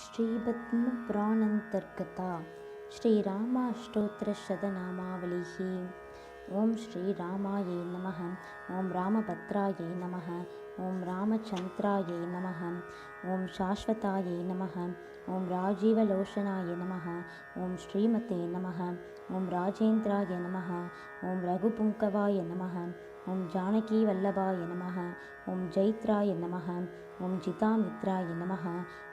श्रीपद्मपुराणान्तर्गता श्रीरामाष्टोत्तरशतनामावलिः ॐ श्रीरामायै नमः ॐ रामभद्रायै नमः ॐ रामचन्द्रायै नमः ॐ शाश्वतायै नमः ॐ राजीवलोचनाय नमः ॐ श्रीमते नमः ॐ राजेन्द्राय नमः ॐ रघुपुङ्कवाय नमः ॐ जानकीवल्लभाय नमः ॐ ஜெயித்ராய நமக ஓம் ஜிதாமித்ராய நமக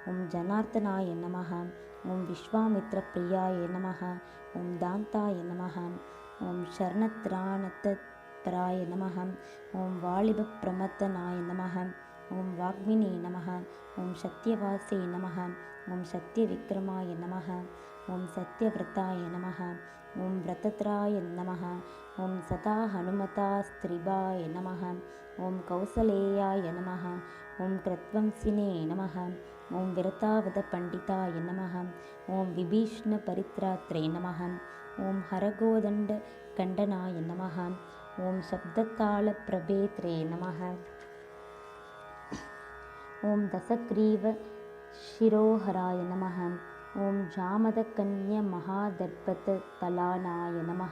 ஓம் ஜனார்த்தனாய நமக ஓம் விஸ்வாமித்ர பிரியாய நமக ஓம் தாந்தாய நமக ஓம் சரணத்ராணத்தராய நமக ஓம் வாலிப பிரமத்தனாய நமக ஓம் வாக்மினே நமக ஓம் சத்யவாசே நமக ஓம் சத்ய விக்ரமாய நமக जैत्राय नमः ॐ जितामित्राय नमः ॐ जनार्दनाय नमः ॐ विश्वामित्रप्रियाय नमः ॐ दान्ताय नमः ॐ शरणत्राणतत्पराय नमः ॐ वालिबप्रमथनाय नमः ॐ वाग्मिने नमः ॐ सत्यवासे नमः ॐ सत्यविक्रमाय नमः ॐ सत्यव्रताय नमः ஓம் ஜாமதகன்ய மகாதர்பத தலானாய நம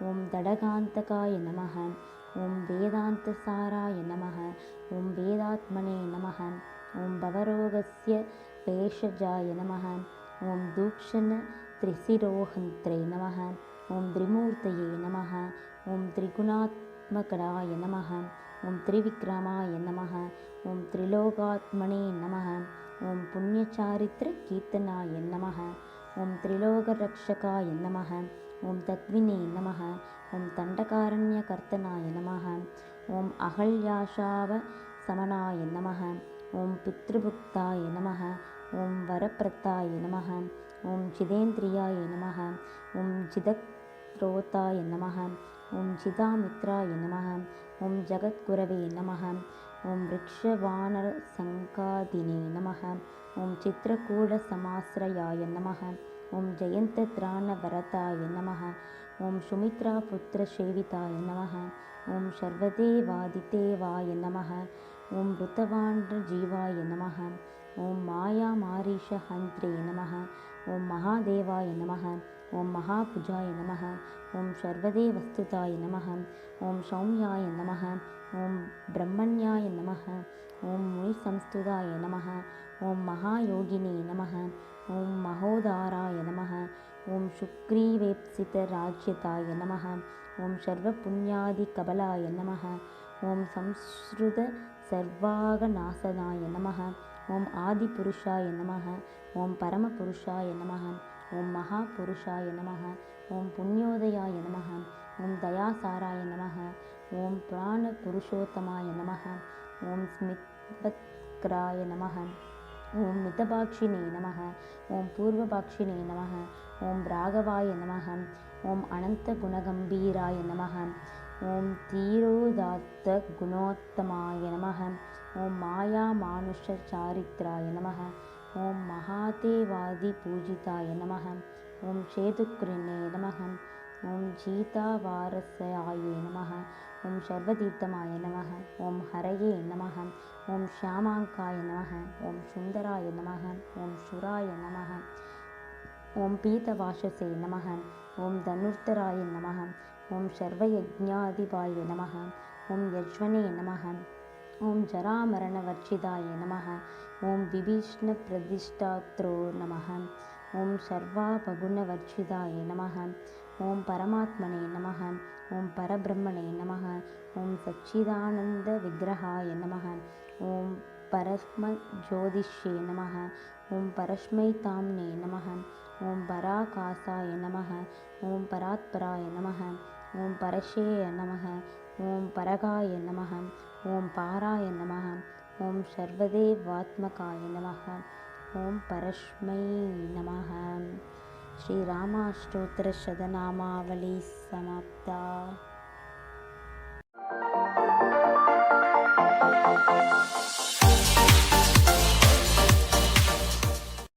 ஓம் தடகாந்தகாய நம ஓம் வேதாந்தசாராய நம ஓம் வேதாத்மனே நம ஓம் பவரோகஸ்ய பேஷஜாய நம ஓம் தூக்ஷண திரிசிரோகந்திரே நம ஓம் திரிமூர்த்தையே நம ஓம் திரிகுணாத்மகராய நம ஓம் திரிவிக்ரமாய நம ஓம் திரிலோகாத்மனே நம ఓం పుణ్యచారిత్ర కీర్తనాయ నమ ఓం త్రిలోకరక్షకాయ నమ ఓం తద్వినే నమ ఓం దండకారణ్యకర్తనాయ నమ ఓం అహల్యాశావ సమనాయ నమ ఓం పితృభుక్తాయ నమ ఓం వరప్రతాయ నమ ఓం చిదేంద్రియాయ నమ ఓం చిదక్రోతాయ నమ ఓం చిదామిత్రాయ నమ ఓం జగద్గురవే నమ ஓம் ரிக்ஷவானர சங்காதினே நமக. ஓம் சித்திரகூட சமாசிரயாய நமக. ஓம் ஜெயந்த திராண வரதாய நமக. ஓம் சுமித்ரா புத்திர சேவிதாய நமக. ஓம் சர்வதேவாதிதேவாய நமக. ஓம் ருத்தவாண்ட ஜீவாய நமக. ஓம் மாயா மாரீஷ ஹந்திரே நமக. ஓம் மகாதேவாய நமக ஓம் மகா புஜாய நமக ஓம் சர்வதே வஸ்துதாய நமக ஓம் சௌமியாய நமக ஓம் பிரம்மண்யாய நமக ஓம் முனி சம்ஸ்துதாய நமக ஓம் மகாயோகினி நமக ஓம் மகோதாராய நமக ஓம் சுக்ரீவேப்சித ராஜ்யதாய நமக ஓம் சர்வ புண்ணியாதி கபலாய நமக ஓம் சம்ஸ்ருத சர்வாகநாசனாய நமக ஓம் ஆதி புருஷா என்னமாக ஓம் பரம புருஷா என்னமாக ஓம் மகா புருஷா என்னமாக ஓம் புண்ணியோதயா என்னமாக ஓம் தயாசாரா என்னமாக ஓம் புராண புருஷோத்தமா என்னமாக ஓம் ஸ்மித்பத்ராய நமக ஓம் மிதபாட்சினே நமக ஓம் பூர்வபாட்சினே நமக ஓம் ராகவாய நமக ஓம் அனந்த குணகம்பீராய நமக ஓம் தீரோதாத்த குணோத்தமாய நமக ஓம் மாயா மானுஷ சாரித்ராய நமக ஓம் மகாதேவாதி பூஜிதாய நமக ஓம் சேதுக்கிருண்ணே நமக ஓம் ஜீதாவாரசாயே நமக ஓம் சர்வதீர்த்தமாய நமக ஓம் ஹரையே நமக ஓம் ஷியாமாங்காய நமக ஓம் சுந்தராய நமக ஓம் சுராய நமக ஓம் பீதவாஷசே நமக ஓம் தனுர்த்தராய நமக ॐ सर्वयज्ञाधिपाय नमः ॐ यज्वने नमः ॐ जरामरणवर्जिताय नमः ॐ विभीषणप्रतिष्ठात्रो नमः ॐ सर्वापगुणवर्जिताय नमः ॐ परमात्मने नमः ॐ परब्रह्मणे नमः ॐ सच्चिदानन्दविग्रहाय नमः ॐ परस्मज्योतिष्ये नमः ॐ परस्मैताम्ने नमः ॐ पराकाशाय नमः ॐ परात्पराय नमः ॐ परशेय नमः ॐ परगाय नमः ॐ पाराय नमः ॐ सर्वदेवात्मकाय नमः ॐ परस्मै नमः श्रीरामाष्टोत्तरशतनामावली समाप्ता